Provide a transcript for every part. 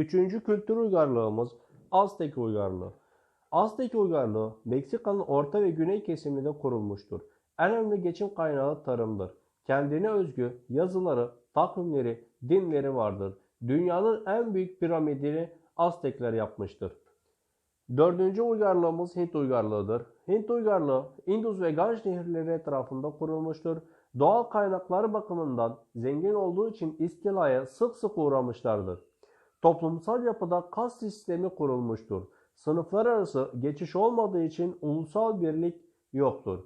Üçüncü kültür uygarlığımız Aztek uygarlığı. Aztek uygarlığı Meksika'nın orta ve güney kesiminde kurulmuştur. En önemli geçim kaynağı tarımdır. Kendine özgü yazıları, takvimleri, dinleri vardır. Dünyanın en büyük piramidini Aztekler yapmıştır. Dördüncü uygarlığımız Hint uygarlığıdır. Hint uygarlığı Indus ve Ganj nehirleri etrafında kurulmuştur. Doğal kaynaklar bakımından zengin olduğu için istilaya sık sık uğramışlardır. Toplumsal yapıda kas sistemi kurulmuştur. Sınıflar arası geçiş olmadığı için ulusal birlik yoktur.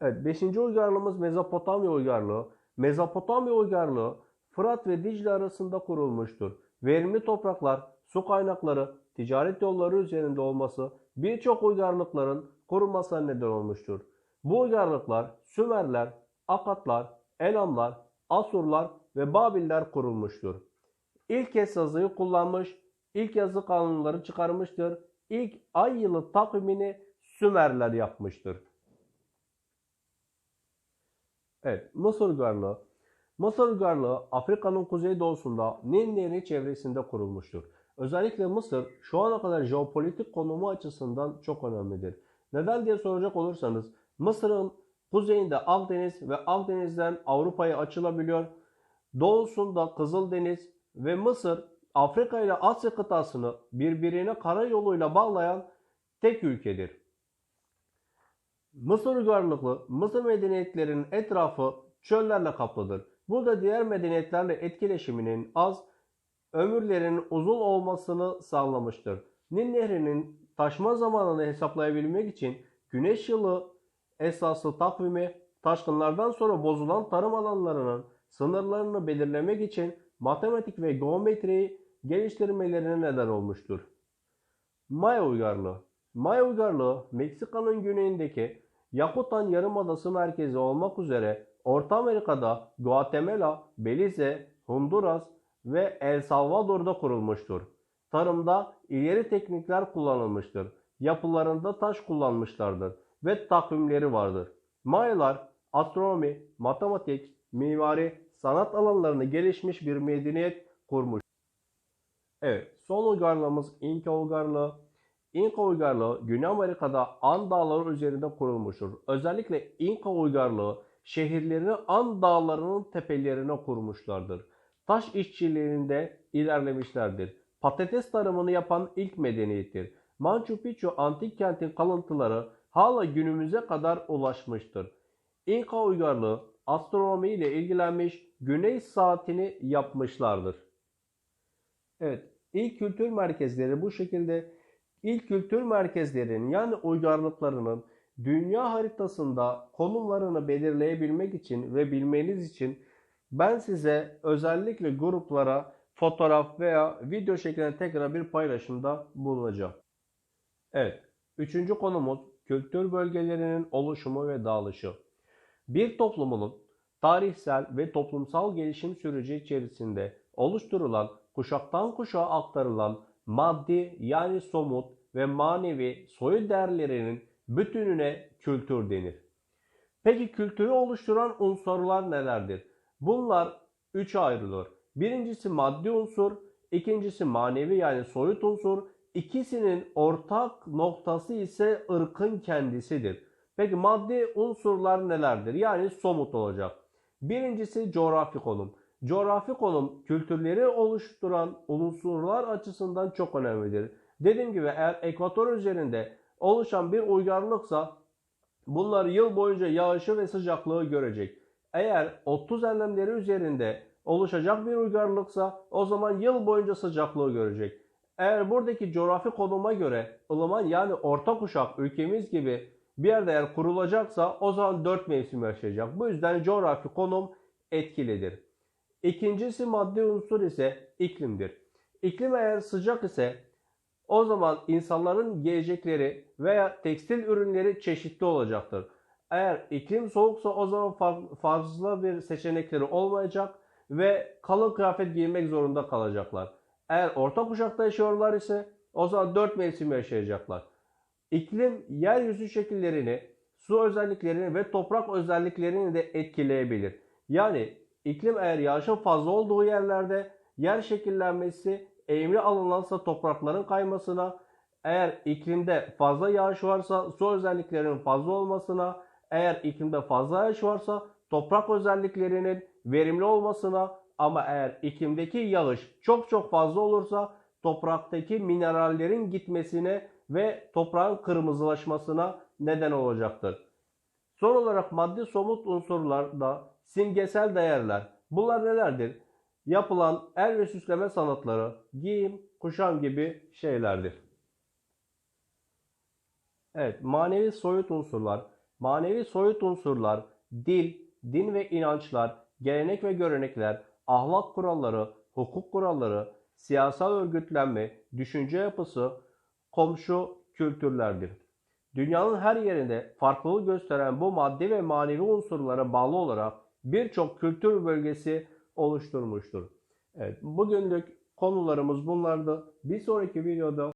Evet, beşinci uygarlığımız Mezopotamya uygarlığı. Mezopotamya uygarlığı Fırat ve Dicle arasında kurulmuştur. Verimli topraklar, su kaynakları, ticaret yolları üzerinde olması birçok uygarlıkların kurulmasına neden olmuştur. Bu uygarlıklar Sümerler, Akatlar, Elamlar, Asurlar ve Babiller kurulmuştur. İlk kez yazıyı kullanmış, ilk yazı kanunları çıkarmıştır. İlk ay yılı takvimini Sümerler yapmıştır. Evet, Mısır uygarlığı. Mısır uygarlığı Afrika'nın kuzeydoğusunda Nil Nehri çevresinde kurulmuştur. Özellikle Mısır şu ana kadar jeopolitik konumu açısından çok önemlidir. Neden diye soracak olursanız Mısır'ın kuzeyinde Akdeniz ve Akdeniz'den Avrupa'ya açılabiliyor. Doğusunda Kızıldeniz ve Mısır Afrika ile Asya kıtasını birbirine karayoluyla bağlayan tek ülkedir. Mısır uygarlıklı Mısır medeniyetlerinin etrafı çöllerle kaplıdır. Burada diğer medeniyetlerle etkileşiminin az, ömürlerinin uzun olmasını sağlamıştır. Nil Nehri'nin taşma zamanını hesaplayabilmek için güneş yılı esaslı takvimi taşkınlardan sonra bozulan tarım alanlarının sınırlarını belirlemek için matematik ve geometriyi geliştirmelerine neden olmuştur. Maya uygarlığı Maya uygarlığı Meksika'nın güneyindeki Yakutan Yarımadası merkezi olmak üzere Orta Amerika'da Guatemala, Belize, Honduras ve El Salvador'da kurulmuştur. Tarımda ileri teknikler kullanılmıştır. Yapılarında taş kullanmışlardır ve takvimleri vardır. Mayalar astronomi, matematik, mimari, sanat alanlarını gelişmiş bir medeniyet kurmuş. Evet, son uygarlığımız İnka uygarlığı. İnka uygarlığı Güney Amerika'da An dağları üzerinde kurulmuştur. Özellikle İnka uygarlığı şehirlerini An dağlarının tepelerine kurmuşlardır. Taş işçiliğinde ilerlemişlerdir. Patates tarımını yapan ilk medeniyettir. Machu Picchu antik kentin kalıntıları hala günümüze kadar ulaşmıştır. İnka uygarlığı astronomi ile ilgilenmiş, güneş saatini yapmışlardır. Evet, ilk kültür merkezleri bu şekilde. İlk kültür merkezlerinin yani uygarlıklarının dünya haritasında konumlarını belirleyebilmek için ve bilmeniz için ben size özellikle gruplara fotoğraf veya video şeklinde tekrar bir paylaşımda bulunacağım. Evet, üçüncü konumuz kültür bölgelerinin oluşumu ve dağılışı. Bir toplumun tarihsel ve toplumsal gelişim süreci içerisinde oluşturulan, kuşaktan kuşağa aktarılan maddi yani somut ve manevi soyu değerlerinin bütününe kültür denir. Peki kültürü oluşturan unsurlar nelerdir? Bunlar üçe ayrılır. Birincisi maddi unsur, ikincisi manevi yani soyut unsur, ikisinin ortak noktası ise ırkın kendisidir. Peki maddi unsurlar nelerdir? Yani somut olacak. Birincisi coğrafi konum. Coğrafi konum kültürleri oluşturan unsurlar açısından çok önemlidir. Dediğim gibi eğer ekvator üzerinde oluşan bir uygarlıksa bunlar yıl boyunca yağışı ve sıcaklığı görecek. Eğer 30 enlemleri üzerinde oluşacak bir uygarlıksa o zaman yıl boyunca sıcaklığı görecek. Eğer buradaki coğrafi konuma göre ılıman yani orta kuşak ülkemiz gibi bir yerde eğer kurulacaksa o zaman 4 mevsim yaşayacak. Bu yüzden coğrafi konum etkilidir. İkincisi maddi unsur ise iklimdir. İklim eğer sıcak ise o zaman insanların gelecekleri veya tekstil ürünleri çeşitli olacaktır. Eğer iklim soğuksa o zaman fazla bir seçenekleri olmayacak ve kalın kıyafet giymek zorunda kalacaklar. Eğer orta kuşakta yaşıyorlar ise o zaman 4 mevsim yaşayacaklar. İklim yeryüzü şekillerini, su özelliklerini ve toprak özelliklerini de etkileyebilir. Yani iklim eğer yağışın fazla olduğu yerlerde yer şekillenmesi, eğimli alanlarsa toprakların kaymasına, eğer iklimde fazla yağış varsa su özelliklerinin fazla olmasına, eğer iklimde fazla yağış varsa toprak özelliklerinin verimli olmasına ama eğer iklimdeki yağış çok çok fazla olursa topraktaki minerallerin gitmesine ve toprağın kırmızılaşmasına neden olacaktır. Son olarak maddi somut unsurlarda simgesel değerler. Bunlar nelerdir? Yapılan el ve süsleme sanatları, giyim, kuşam gibi şeylerdir. Evet, manevi soyut unsurlar. Manevi soyut unsurlar, dil, din ve inançlar, gelenek ve görenekler, ahlak kuralları, hukuk kuralları, siyasal örgütlenme, düşünce yapısı, komşu kültürlerdir. Dünyanın her yerinde farklılık gösteren bu maddi ve manevi unsurlara bağlı olarak birçok kültür bölgesi oluşturmuştur. Evet, bugünlük konularımız bunlardı. Bir sonraki videoda